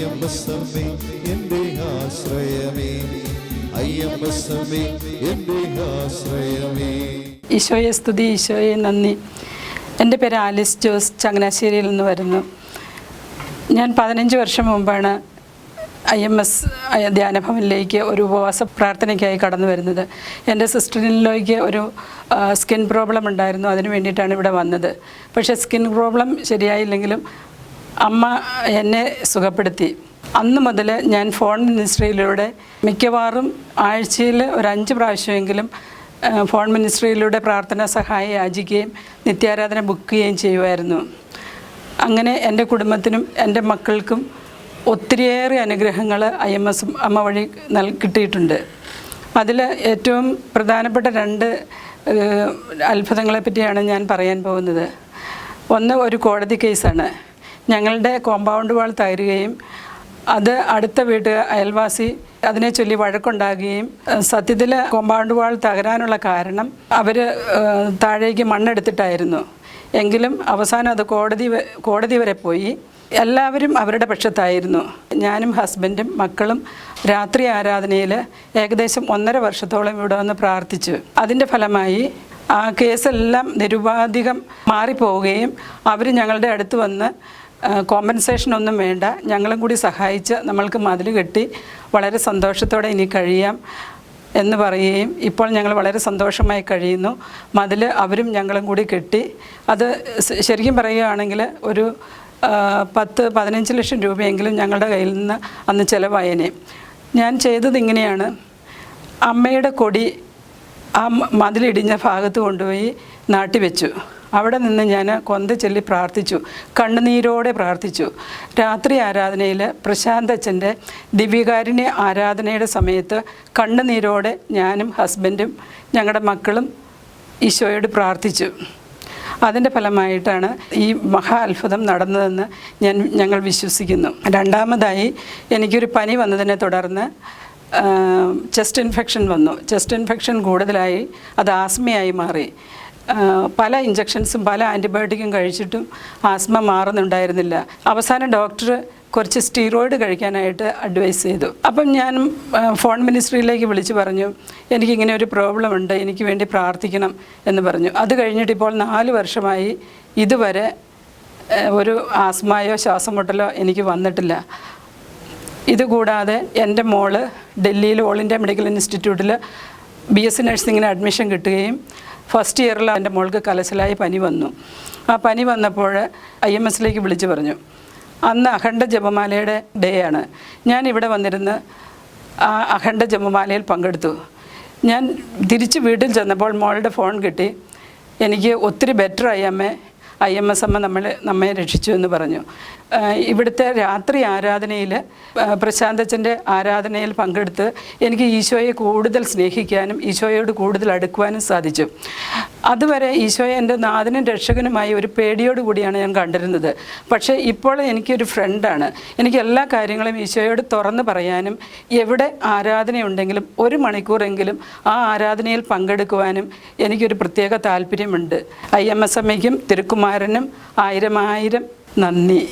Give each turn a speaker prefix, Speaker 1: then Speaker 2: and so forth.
Speaker 1: അയ്യമ്പസമ്മേ എന്റെ ആശ്രയമേ. അയ്യമ്പസമ്മേ എന്റെ ആശ്രയമേ.
Speaker 2: ഈശോയെ സ്തുതി ഈശോയെ നന്ദി. എന്റെ പേര് ആലിസ് ജോസ് ചങ്ങനാശ്ശേരിയിൽ നിന്ന് വരുന്നു. ഞാൻ പതിനഞ്ച് വർഷം മുമ്പാണ് ഐ എം എസ് ധ്യാനഭവനിലേക്ക് ഒരു ഉപവാസ പ്രാർത്ഥനയ്ക്കായി കടന്നു വരുന്നത്. എന്റെ സിസ്റ്ററിനിലേക്ക് ഒരു സ്കിൻ പ്രോബ്ലം ഉണ്ടായിരുന്നു. അതിന് വേണ്ടിയിട്ടാണ് ഇവിടെ വന്നത്. പക്ഷേ സ്കിൻ പ്രോബ്ലം ശരിയായില്ലെങ്കിലും അമ്മ എന്നെ സുഖപ്പെടുത്തി. അന്ന് മുതൽ ഞാൻ ഫോൺ മിനിസ്ട്രിയിലൂടെ മിക്കവാറും ആഴ്ചയിൽ ഒരു അഞ്ച് പ്രാവശ്യമെങ്കിലും ഫോൺ മിനിസ്ട്രിയിലൂടെ പ്രാർത്ഥനാ സഹായം യാചിക്കുകയും നിത്യാരാധന ബുക്ക് ചെയ്യുകയും ചെയ്യുമായിരുന്നു. അങ്ങനെ എന്റെ കുടുംബത്തിനും എന്റെ മക്കൾക്കും ഒത്തിരിയേറെ അനുഗ്രഹങ്ങൾ ഐ എം എസ് അമ്മ വഴി നൽ കിട്ടിയിട്ടുണ്ട്. അതിൽ ഏറ്റവും പ്രധാനപ്പെട്ട രണ്ട് അത്ഭുതങ്ങളെ പറ്റിയാണ് ഞാൻ പറയാൻ പോകുന്നത്. ഒന്ന് ഒരു കോടതി കേസാണ്. ഞങ്ങളുടെ കോമ്പൗണ്ട് വാൾ തകരുകയും അത് അടുത്ത വീട്ട് അയൽവാസി അതിനെ ചൊല്ലി വഴക്കുണ്ടാകുകയും സത്യത്തിൽ കോമ്പൗണ്ട് വാൾ തകരാനുള്ള കാരണം അവർ താഴേക്ക് മണ്ണെടുത്തിട്ടായിരുന്നു. എങ്കിലും അവസാനം അത് കോടതി കോടതി വരെ പോയി. എല്ലാവരും അവരുടെ പക്ഷത്തായിരുന്നു. ഞാനും ഹസ്ബൻഡും മക്കളും രാത്രി ആരാധനയിൽ ഏകദേശം ഒന്നര വർഷത്തോളം ഇവിടെ വന്ന് പ്രാർത്ഥിച്ചു. അതിന്റെ ഫലമായി ആ കേസെല്ലാം നിരുപാധികം മാറിപ്പോവുകയും അവർ ഞങ്ങളുടെ അടുത്ത് വന്ന് കോമ്പൻസേഷൻ ഒന്നും വേണ്ട. ഞങ്ങളും കൂടി സഹായിച്ച് നമ്മൾക്ക് മതിൽ കെട്ടി വളരെ സന്തോഷത്തോടെ ഇനി കഴിയാം എന്ന് പറയുകയും ഇപ്പോൾ ഞങ്ങൾ വളരെ സന്തോഷമായി കഴിയുന്നു. മതിൽ അവരും ഞങ്ങളും കൂടി കെട്ടി അത് ശരിക്കും പറയുകയാണെങ്കിൽ ഒരു പത്ത് പതിനഞ്ച് ലക്ഷം രൂപയെങ്കിലും ഞങ്ങളുടെ കയ്യിൽ നിന്ന് അന്ന് ചിലവായനെ. ഞാൻ ചെയ്തത് ഇങ്ങനെയാണ്. അമ്മയുടെ കൊടി ആ മതിലിടിഞ്ഞ ഭാഗത്ത് കൊണ്ടുപോയി നാട്ടിവെച്ചു അവിടെ നിന്ന് ഞാൻ കൊന്ത ചൊല്ലി പ്രാർത്ഥിച്ചു കണ്ണുനീരോടെ പ്രാർത്ഥിച്ചു. രാത്രി ആരാധനയിൽ പ്രശാന്ത് അച്ഛന്റെ ദിവ്യകാരുണ്യ ആരാധനയുടെ സമയത്ത് കണ്ണുനീരോടെ ഞാനും ഹസ്ബൻഡും ഞങ്ങളുടെ മക്കളും ഈശോയോട് പ്രാർത്ഥിച്ചു. അതിന്റെ ഫലമായിട്ടാണ് ഈ മഹാ അത്ഭുതം നടന്നതെന്ന് ഞാൻ ഞങ്ങൾ വിശ്വസിക്കുന്നു. രണ്ടാമതായി എനിക്കൊരു പനി വന്നതിനെ തുടർന്ന് ചെസ്റ്റ് ഇൻഫെക്ഷൻ വന്നു. ചെസ്റ്റ് ഇൻഫെക്ഷൻ കൂടുതലായി അത് ആസ്മയായി മാറി. പല ഇഞ്ചക്ഷൻസും പല ആന്റിബയോട്ടിക്കും കഴിച്ചിട്ടും ആസ്മ മാറുന്നുണ്ടായിരുന്നില്ല. അവസാനം ഡോക്ടർ കുറച്ച് സ്റ്റീറോയിഡ് കഴിക്കാനായിട്ട് അഡ്വൈസ് ചെയ്തു. അപ്പം ഞാൻ ഫോൺ മിനിസ്ട്രിയിലേക്ക് വിളിച്ച് പറഞ്ഞു എനിക്കിങ്ങനെ ഒരു പ്രോബ്ലം ഉണ്ട് എനിക്ക് വേണ്ടി പ്രാർത്ഥിക്കണം എന്ന് പറഞ്ഞു. അത് കഴിഞ്ഞിട്ട് ഇപ്പോൾ നാല് വർഷമായി ഇതുവരെ ഒരു ആസ്മയോ ശ്വാസം മുട്ടലോ എനിക്ക് വന്നിട്ടില്ല. ഇതുകൂടാതെ എന്റെ മോൾ ഡൽഹിയിൽ ഓൾ ഇന്ത്യ മെഡിക്കൽ ഇൻസ്റ്റിറ്റ്യൂട്ടിൽ ബി എസ് സി നഴ്സിങ്ങിന് അഡ്മിഷൻ കിട്ടുകയും ഫസ്റ്റ് ഇയറിൽ എന്റെ മോൾക്ക് കലശലായി പനി വന്നു. ആ പനി വന്നപ്പോൾ ഐ എം എസിലേക്ക് വിളിച്ചു പറഞ്ഞു അന്ന് അഖണ്ഡ ജപമാലയുടെ ഡേ ആണ്. ഞാൻ ഇവിടെ വന്നിരുന്ന് ആ അഖണ്ഡ ജപമാലയിൽ പങ്കെടുത്തു. ഞാൻ തിരിച്ച് വീട്ടിൽ ചെന്നപ്പോൾ മോളുടെ ഫോൺ കിട്ടി. എനിക്ക് ഒത്തിരി ബെറ്ററായി അമ്മേ. ഐ എം എസ് അമ്മ നമ്മൾ നമ്മെ രക്ഷിച്ചു എന്ന് പറഞ്ഞു. ഇവിടുത്തെ രാത്രി ആരാധനയിൽ പ്രശാന്തച്ചന്റെ ആരാധനയിൽ പങ്കെടുത്ത് എനിക്ക് ഈശോയെ കൂടുതൽ സ്നേഹിക്കാനും ഈശോയോട് കൂടുതൽ അടുക്കുവാനും സാധിച്ചു. അതുവരെ ഈശോയെ എന്റെ നാഥനും രക്ഷകനുമായി ഒരു പേടിയോട് കൂടിയാണ് ഞാൻ കണ്ടിരുന്നത്. പക്ഷേ ഇപ്പോൾ എനിക്കൊരു ഫ്രണ്ടാണ്. എനിക്ക് എല്ലാ കാര്യങ്ങളും ഈശോയോട് തുറന്ന് പറയാനും എവിടെ ആരാധനയുണ്ടെങ്കിലും ഒരു മണിക്കൂറെങ്കിലും ആ ആരാധനയിൽ പങ്കെടുക്കുവാനും എനിക്കൊരു പ്രത്യേക താല്പര്യമുണ്ട്. ഐ എം എസ് എമ്മയ്ക്കും തിരുക്കുമാരനും ആയിരം ആയിരം നന്ദി.